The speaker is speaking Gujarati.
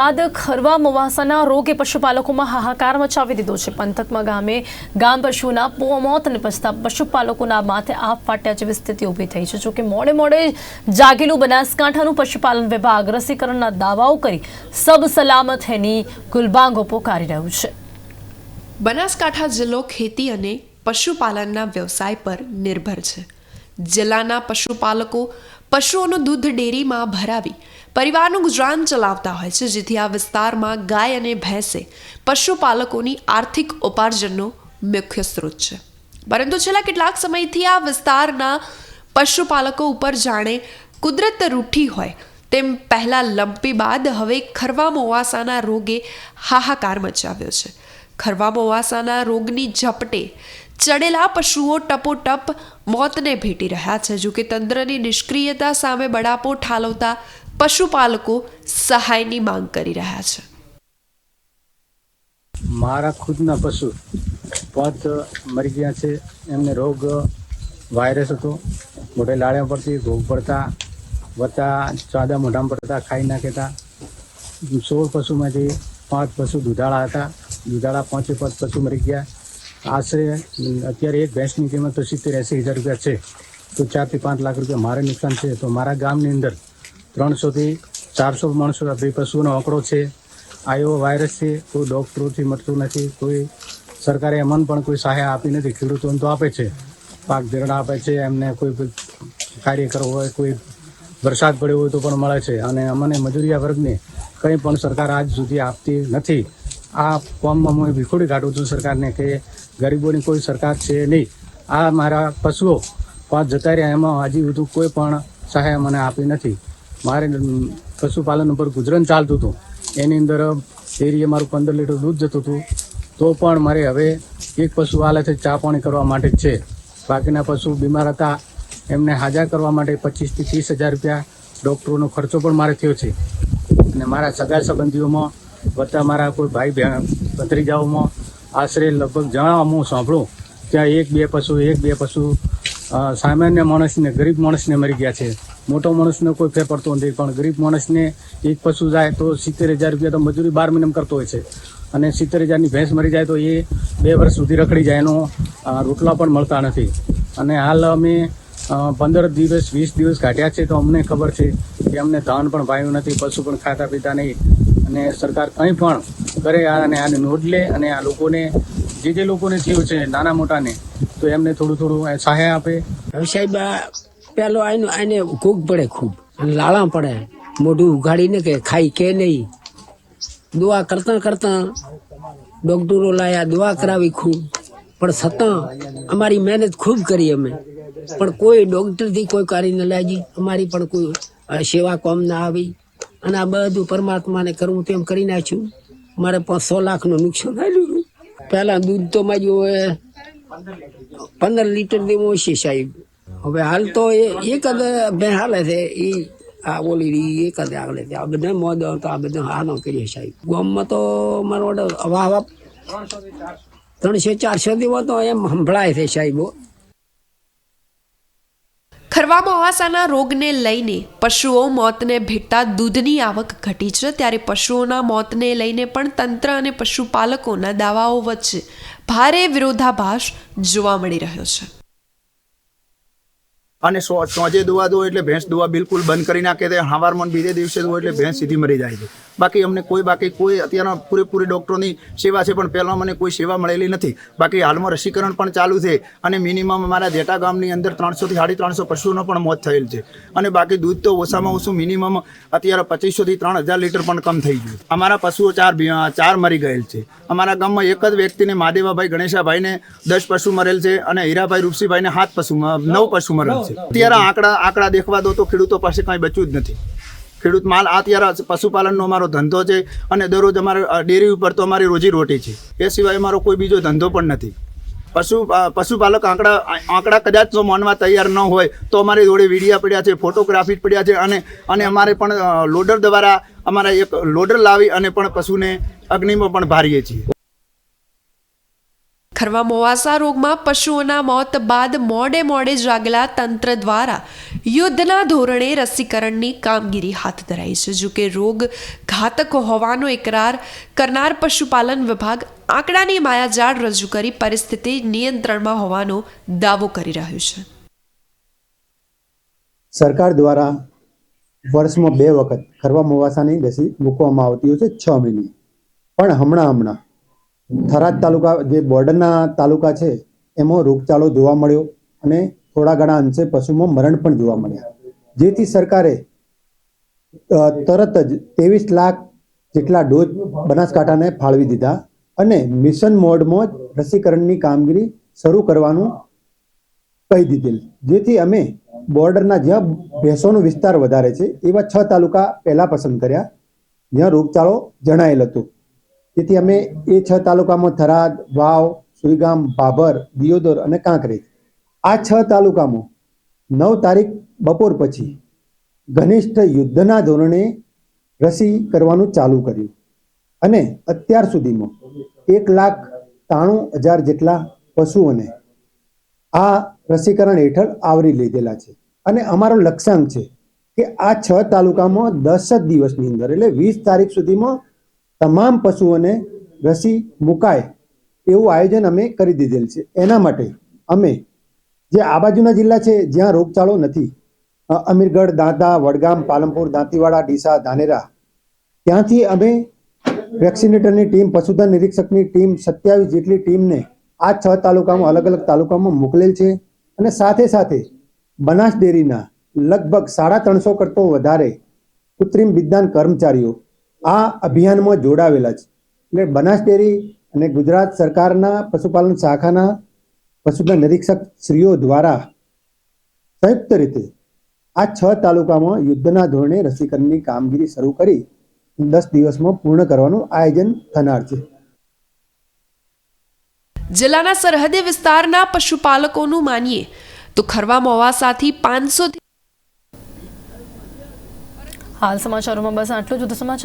બાદ ખરવા મોવાસાના રોગે પશુપાલકોમાં હાહાકાર મચાવી દીધો છે. પંથકમાં ગામે ગામ પશુના મોત નિપજતા પશુપાલકોના માથે આપ ફાટ્યા જેવી સ્થિતિ ઊભી થઈ છે. જોકે મોડે મોડે જાગેલું બનાસકાંઠાનું પશુપાલન વિભાગ રસીકરણના દાવાઓ કરી સબ સલામત એની ગુલબાંગો પોકારી રહ્યું છે. બનાસકાંઠા જિલ્લો ખેતી અને પશુપાલનના વ્યવસાય પર નિર્ભર છે. જિલ્લાના પશુપાલકો પશુઓનું દૂધ ડેરીમાં ભરાવી પરિવારનું ગુજરાન ચલાવતા હોય છે, જેથી આ વિસ્તારમાં ગાય અને ભેંસે પશુપાલકોની આર્થિક ઉપાર્જનનો મુખ્ય સ્ત્રોત છે. પરંતુ છેલ્લા કેટલાક સમયથી આ વિસ્તારના પશુપાલકો ઉપર જાણે કુદરત રૂઠી હોય તેમ પહેલાં લંપી બાદ હવે ખરવા મોવાસાના રોગે હાહાકાર મચાવ્યો છે. ખરવા મોવાસાના રોગની ઝપટે ચડેલા પશુઓ ટપોટપ મોતને ભેટી રહ્યા છે. જો કે તંત્રની નિષ્ક્રિયતા સામે બડાપો ઠાલવતા પશુપાલકો સહાયની માંગ કરી રહ્યા છે. મારા ખુદના પશુ પાંચ મરી ગયા છે. એમને રોગ વાયરસ હતો. મોઢે લાળ્યા પડતી ભોગ પડતા, વત્તા ચાદા મોઢામાં પડતા, ખાઈ નાખેતા સોળ પશુમાંથી પાંચ પશુ દુધાળા હતા. દુધાળા પાંચે પાંચ પશુ મરી ગયા. આશરે અત્યારે એક ભેંસની કિંમત તો સિત્તેર એંસી હજાર રૂપિયા છે. તો ચારથી પાંચ લાખ રૂપિયા મારે નુકસાન છે. તો મારા ગામની અંદર ત્રણસોથી ચારસો માણસો બે પશુઓનો આંકડો છે. આ એવો વાયરસ છે. કોઈ ડૉક્ટરોથી મળતું નથી. કોઈ સરકારે એમને પણ કોઈ સહાય આપી નથી. ખેડૂતોને તો આપે છે. પાક ધીરણ આપે છે. એમને કોઈ કાર્ય કરવો હોય, કોઈ વરસાદ પડ્યો હોય તો પણ મળે છે. અને અમને મજૂરિયા વર્ગને કંઈ પણ સરકાર આજ સુધી આપતી નથી. આ ફોર્મમાં હું ભીખોડી કાઢું છું સરકારને કે ગરીબોની કોઈ સરકાર છે નહીં. આ મારા પશુઓ પાંચ જતા રહ્યા, એમાં હજી બધું કોઈ પણ સહાય મને આપી નથી. મારે પશુપાલન ઉપર ગુજરાન ચાલતું હતું. એની અંદર ડેરીએ મારું પંદર લીટર દૂધ જતું હતું. તો પણ મારે હવે એક પશુ હાલે છે ચા પાણી કરવા માટે જ છે. બાકીના પશુ બીમાર હતા. એમને હાજર કરવા માટે પચીસથી ત્રીસ હજાર રૂપિયા ડૉક્ટરોનો ખર્ચો પણ મારે થયો છે. અને મારા સગા સંબંધીઓમાં વત્તા મારા કોઈ ભાઈ બહેન ભત્રીજાઓમાં આશરે લગભગ જણાવવા હું સાંભળું, ત્યાં એક બે પશુ, એક બે પશુ સામાન્ય માણસને, ગરીબ માણસને મરી ગયા છે. મોટો માણસને કોઈ ફેર પડતો નથી, પણ ગરીબ માણસને એક પશુ જાય તો સિત્તેર હજાર રૂપિયા તો મજૂરી બાર મહિનામાં કરતો હોય છે. અને સિત્તેર હજારની ભેંસ મરી જાય તો એ બે વર્ષ સુધી રખડી જાય, એનો રોટલા પણ મળતા નથી. અને હાલ અમે પંદર દિવસ, વીસ દિવસ કાઢ્યા છે તો અમને ખબર છે કે અમને ધાન પણ ભાવ્યું નથી, પશુ પણ ખાતા પીતા નહીં. અને સરકાર કંઈ પણ કરે અને આને નોંધ લે અને આ લોકોને જે જે લોકોને થયું છે નાના મોટાને, તો એમને થોડું થોડું સહાય આપે. સાહેબ પેલો આને આને ભૂખ પડે ખૂબ. લાળા પડે. મોઢું ઉઘાડીને કે ખાઈ કે નહીં. દુઆ કરતા કરતા ડોક્ટરો લાયા, દુઆ કરાવી ખૂબ. પણ છતાં અમારી મહેનત ખૂબ કરી અમે. પણ કોઈ ડોક્ટરથી કોઈ કાર્ય ન લાગી. અમારી પણ કોઈ સેવા કોમ ના આવી. અને આ બધું પરમાત્માને કરવું તેમ કરી નાખ્યું. મારે પણ સો લાખનું નુકસાન આવ્યું પહેલાં દૂધ તો માર્યું હવે પંદર લીટર દેવું હશે સાહેબ. હવે હાલ તો એ એકાદ બે હાલે છે એ આ ઓલી રી એક જ આગળ છે. આ બધા મોદ તો આ બધા હાનો કરીએ સાહેબ. ગામમાં તો મારો ઓર્ડર હવા હવા ત્રણસો ચારસો દેવો તો એમ સંભળાય છે સાહેબો ખરવા મોવાસાના રોગને લઈને પશુઓ મોતને ભેટતા દૂધની આવક ઘટી છે, ત્યારે પશુઓના મોતને લઈને પણ તંત્ર અને પશુપાલકોના દાવાઓ વચ્ચે ભારે વિરોધાભાસ જોવા મળી રહ્યો છે. અને સોજે દુવા દો એટલે ભેંસ દુવા બિલકુલ બંધ કરી નાખે છે. હવારમાં બીજે દિવસે દો એટલે ભેંસ સીધી મરી જાય છે. બાકી અમને કોઈ બાકી કોઈ અત્યારના પૂરેપૂરી ડૉક્ટરોની સેવા છે, પણ પહેલાં મને કોઈ સેવા મળેલી નથી. બાકી હાલમાં રસીકરણ પણ ચાલુ છે અને મિનિમમ અમારા જેટા ગામની અંદર ત્રણસોથી સાડી ત્રણસો પશુઓનો પણ મોત થયેલ છે. અને બાકી દૂધ તો ઓછામાં ઓછું મિનિમમ અત્યારે પચીસોથી ત્રણ હજાર લીટર પણ કમ થઈ ગયું. અમારા પશુઓ ચાર ચાર મરી ગયેલ છે. અમારા ગામમાં એક જ વ્યક્તિને મહાદેવાભાઈ ગણેશાભાઈને દસ પશુ મરેલ છે અને હીરાભાઈ રૂપસીભાઈને સાત પશુ નવ પશુ મરેલ છે. અત્યારે આંકડા આંકડા દેખવા દો તો ખેડૂતો પાસે કાંઈ બચ્યું જ નથી. ખેડૂત માલ આ અત્યારે પશુપાલનનો અમારો ધંધો છે અને દરરોજ અમારે ડેરી ઉપર તો અમારી રોજી રોટી છે. એ સિવાય અમારો કોઈ બીજો ધંધો પણ નથી. પશુ પશુપાલક આંકડા આંકડા કદાચ જો માનવા તૈયાર ન હોય તો અમારી જોડે વિડીયા પડ્યા છે, ફોટોગ્રાફી પડ્યા છે અને અને અમારે પણ લોડર દ્વારા અમારા એક લોડર લાવી અને પણ પશુને અગ્નિમાં પણ ભારીએ છીએ. ખરવા મોવાસા રોગમાં પશુઓના મોત બાદ મોડે મોડે જાગેલા તંત્ર દ્વારા યુદ્ધના ધોરણે રસીકરણની કામગીરી હાથ ધરાઈ છે. જો કે રોગ ઘાતક હોવાનો એકરાર કરનાર પશુપાલન વિભાગ આંકડાની માયાજાળ રજૂ કરી પરિસ્થિતિ નિયંત્રણમાં હોવાનો દાવો કરી રહ્યું છે. સરકાર દ્વારા વર્ષમાં બે વખત ખરવા મોવાસાની રસી મૂકવામાં આવતી હોય છે છ મહિને. પણ હમણાં હમણાં થરાદ તાલુકા જે બોર્ડરના તાલુકા છે, એમાં રોગચાળો જોવા મળ્યો અને થોડા ઘણા અંશે પશુમાં મરણ પણ જોવા મળ્યા. જેથી સરકારે તરત જ ત્રેવીસ લાખ જેટલા ડોઝ બનાસકાંઠાને ફાળવી દીધા અને મિશન મોડમાં જ રસીકરણની કામગીરી શરૂ કરવાનું કહી દીધેલ. જેથી અમે બોર્ડરના જ્યાં ભેંસોનો વિસ્તાર વધારે છે, એવા છ તાલુકા પહેલા પસંદ કર્યા, જ્યાં રોગચાળો જણાયેલ હતો. તેથી અમે એ છ તાલુકામાં થરાદ, વાવ, સુઈગામ ભાભર દિયોદર અને કાંકરેજ. આ છ તાલુકામાં નવ તારીખ બપોર પછી ઘનિષ્ઠ યુદ્ધના ધોરણે રસી કરવાનું ચાલુ કર્યું. અને અત્યાર સુધીમાં એક લાખ ત્રાણું હજાર જેટલા પશુઓને આ રસીકરણ હેઠળ આવરી લીધેલા છે. અને અમારો લક્ષ્યાંક છે કે આ છ તાલુકામાં દસ જ દિવસની અંદર એટલે વીસ તારીખ સુધીમાં તમામ પશુઓને રસી મુકાય એવું આયોજન અમે કરી દીધેલ છે. એના માટે અમે જે આ બાજુના જિલ્લા છે, જ્યાં રોગચાળો નથી અમીરગઢ, દાંતા, વડગામ, પાલનપુર, દાંતીવાડા, ડીસા, ધાનેરા, ત્યાંથી અમે વેક્સિનેટરની ટીમ, પશુધન નિરીક્ષકની ટીમ, સત્યાવીસ જેટલી ટીમને આ છ તાલુકામાં, અલગ અલગ તાલુકામાં મોકલેલ છે અને સાથે સાથે બનાસ ડેરીના લગભગ સાડા ત્રણસો કરતો વધારે કૃત્રિમ વિજ્ઞાન કર્મચારીઓ આ અભિયાનમાં જોડાવેલા છે. એટલે બનાસ ડેરી અને ગુજરાત સરકારના પશુપાલન શાખાના પશુધન નિરીક્ષક શ્રીઓ દ્વારા સંયુક્ત રીતે આ છ તાલુકામાં યુદ્ધના ધોરણે રસીકરણની કામગીરી શરૂ કરી દસ દિવસમાં પૂર્ણ કરવાનું આયોજન થનાર છે. જિલ્લાના સરહદી વિસ્તારના પશુપાલકોનું માનીએ તો ખરવા મોવાસાથી પાંચસો હાલ સમાચારોમાં બસ આટલું જ. વધુ સમાચાર